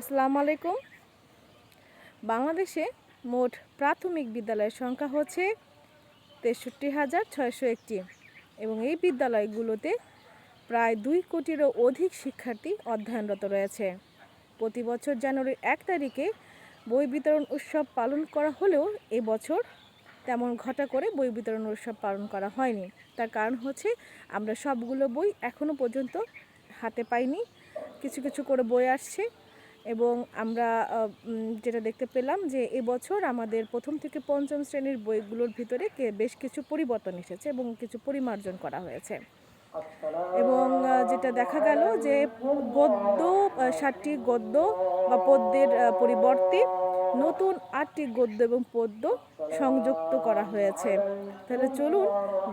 আসসালামু আলাইকুম। বাংলাদেশে মোট প্রাথমিক বিদ্যালয়ের সংখ্যা হচ্ছে তেষট্টি হাজার ছয়শো একটি এবং এই বিদ্যালয়গুলোতে প্রায় দুই কোটিরও অধিক শিক্ষার্থী অধ্যয়নরত রয়েছে। প্রতি বছর জানুয়ারির এক তারিখে বই বিতরণ উৎসব পালন করা হলেও এবছর তেমন ঘটা করে বই বিতরণ উৎসব পালন করা হয়নি। তার কারণ হচ্ছে আমরা সবগুলো বই এখনও পর্যন্ত হাতে পাইনি। কিছু কিছু করে বই আসছে। এবং আমরা যেটা দেখতে পেলাম যে এবছর আমাদের প্রথম থেকে পঞ্চম শ্রেণির বইগুলোর ভিতরে বেশ কিছু পরিবর্তন এসেছে এবং কিছু পরিমার্জন করা হয়েছে। এবং যেটা দেখা গেল যে গদ্য ষাটটি গদ্য বা পদ্যের পরিবর্তে নতুন আটটি গদ্য এবং পদ্য সংযুক্ত করা হয়েছে। তাহলে চলুন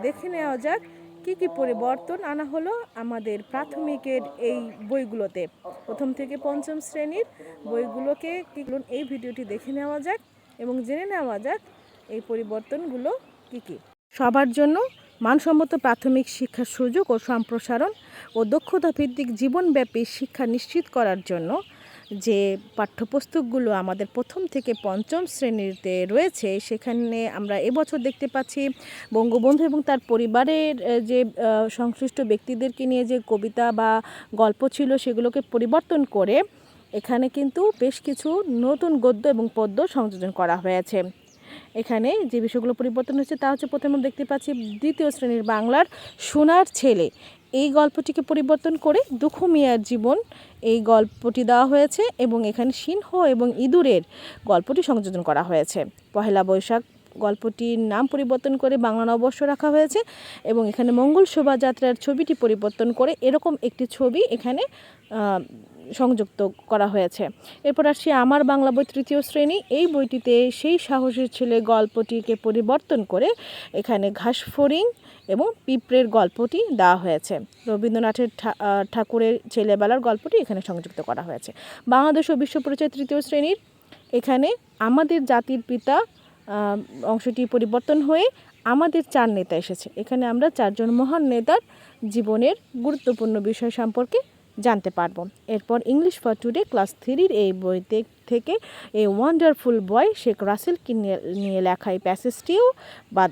দেখে নেওয়া যাক কি কি পরিবর্তন আনা হলো আমাদের প্রাথমিকের এই বইগুলোতে? প্রথম থেকে পঞ্চম শ্রেণির বইগুলোকে কি এই ভিডিওটি দেখে নেওয়া যাক এবং জেনে নেওয়া যাক এই পরিবর্তনগুলো কি কি। সবার জন্য মানসম্মত প্রাথমিক শিক্ষার সুযোগ ও সম্প্রসারণ ও দক্ষতা ভিত্তিক জীবনব্যাপী শিক্ষা নিশ্চিত করার জন্য যে পাঠ্যপুস্তকগুলো আমাদের প্রথম থেকে পঞ্চম শ্রেণীতে রয়েছে, সেখানে আমরা এবছর দেখতে পাচ্ছি বঙ্গবন্ধু এবং তার পরিবারের যে সংশ্লিষ্ট ব্যক্তিদেরকে নিয়ে যে কবিতা বা গল্প ছিল সেগুলোকে পরিবর্তন করে এখানে কিন্তু বেশ কিছু নতুন গদ্য এবং পদ্য সংযোজন করা হয়েছে। এখানে যে বিষয়গুলো পরিবর্তন হচ্ছে তা হচ্ছে প্রথমে দেখতে পাচ্ছি দ্বিতীয় শ্রেণির বাংলার সোনার ছেলে। এই গল্পটিকে পরিবর্তন করে দুঃখ মিয়ার জীবন এই গল্পটি দেওয়া হয়েছে এবং এখানে সিংহ এবং ইঁদুরের গল্পটি সংযোজন করা হয়েছে। পহেলা বৈশাখ গল্পটির নাম পরিবর্তন করে বাংলা নববর্ষ রাখা হয়েছে এবং এখানে মঙ্গল শোভাযাত্রার ছবিটি পরিবর্তন করে এরকম একটি ছবি এখানে সংযুক্ত করা হয়েছে। এরপর আসছি আমার বাংলা বই তৃতীয় শ্রেণি। এই বইটিতে সেই সাহসী ছেলে গল্পটিকে পরিবর্তন করে এখানে ঘাসফড়িং এবং পিঁপড়ের গল্পটি দেওয়া হয়েছে। রবীন্দ্রনাথের ঠাকুরের ছেলেবেলার গল্পটি এখানে সংযুক্ত করা হয়েছে। বাংলাদেশ ও বিশ্ব পরিচয় তৃতীয় শ্রেণির এখানে আমাদের জাতির পিতা অংশটি পরিবর্তন হয়ে আমাদের চার নেতা এসেছে। এখানে আমরা চারজন মহান নেতার জীবনের গুরুত্বপূর্ণ বিষয় সম্পর্কে জানতে পারব। এরপর ইংলিশ ফর টুডে ক্লাস থ্রির এই বইতে থেকে এই ওয়ান্ডারফুল বয় শেখ রাসেলকে নিয়ে নিয়ে লেখা এই প্যাসেজটিও বাদ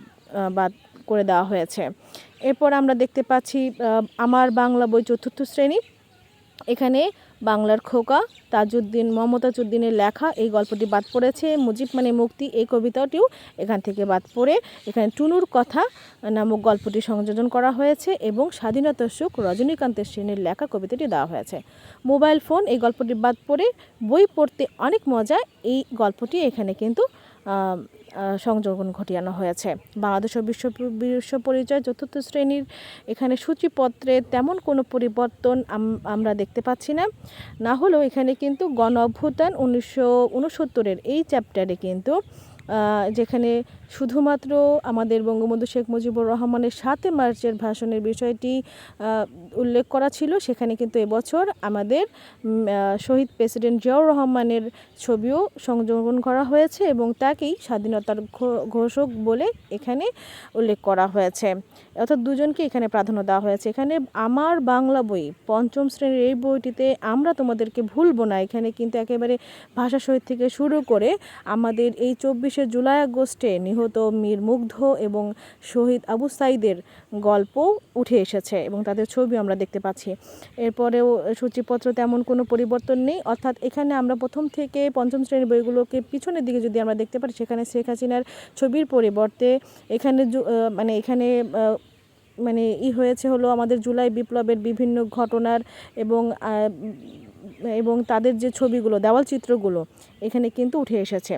বাদ করে দেওয়া হয়েছে। এরপর আমরা দেখতে পাচ্ছি আমার বাংলা বই চতুর্থ শ্রেণি। এখানে বাংলার খোকা, তাজউদ্দিন মমতাজউদ্দিনের লেখা। এই গল্পটি বাদ পড়েছে মুজিব মানে মুক্তি, এই কবিতাটিও এখান থেকে বাদ পড়ে। এখানে টুনুর কথা নামক গল্পটি সংযোজন করা হয়েছে এবং স্বাধীনতা সুখ রজনীকান্তের সেনের লেখা কবিতাটি দেওয়া হয়েছে। মোবাইল ফোন, এই গল্পটি বাদ পড়ে। বই পড়তে অনেক মজা, এই গল্পটি এখানে কিন্তু সংযোজন ঘটিয়ানো হয়েছে। বাংলাদেশ বিশ্ব বিশ্ব পরিচয় চতুর্থ শ্রেণির এখানে সূচিপত্রে তেমন কোনো পরিবর্তন আম- আমরা দেখতে পাচ্ছি না। না হলেও এখানে কিন্তু গণ অভ্যুত্থান উনিশশো এই চ্যাপ্টারে কিন্তু যেখানে শুধুমাত্র আমাদের বঙ্গবন্ধু শেখ মুজিবুর রহমানের সাতে মার্চের ভাষণের বিষয়টি উল্লেখ করা ছিল, সেখানে কিন্তু এবছর আমাদের শহীদ প্রেসিডেন্ট জিয়াউর রহমানের ছবিও সংযোজন করা হয়েছে এবং তাকেই স্বাধীনতার ঘোষক বলে এখানে উল্লেখ করা হয়েছে। অর্থাৎ দুজনকে এখানে প্রাধান্য দেওয়া হয়েছে। এখানে আমার বাংলা বই, পঞ্চম শ্রেণির এই বইটিতে আমরা তোমাদেরকে ভুলবো না। এখানে কিন্তু একেবারে ভাষা শহীদ থেকে শুরু করে আমাদের এই চব্বিশে জুলাই আগস্টে নিহত মীর মুগ্ধ এবং শহীদ আবু সাইদের গল্প উঠে এসেছে এবং তাদের ছবি আমরা দেখতে পাচ্ছি। এরপরেও সূচিপত্র তেমন কোনো পরিবর্তন নেই। অর্থাৎ এখানে আমরা প্রথম থেকে পঞ্চম শ্রেণির বইগুলোকে পিছনের দিকে যদি আমরা দেখতে পারি, সেখানে শেখ হাসিনার ছবির পরিবর্তে এখানে মানে এখানে মানে ই হয়েছে হলো আমাদের জুলাই বিপ্লবের বিভিন্ন ঘটনার এবং এবং তাদের যে ছবিগুলো, দেওয়াল চিত্রগুলো এখানে কিন্তু উঠে এসেছে।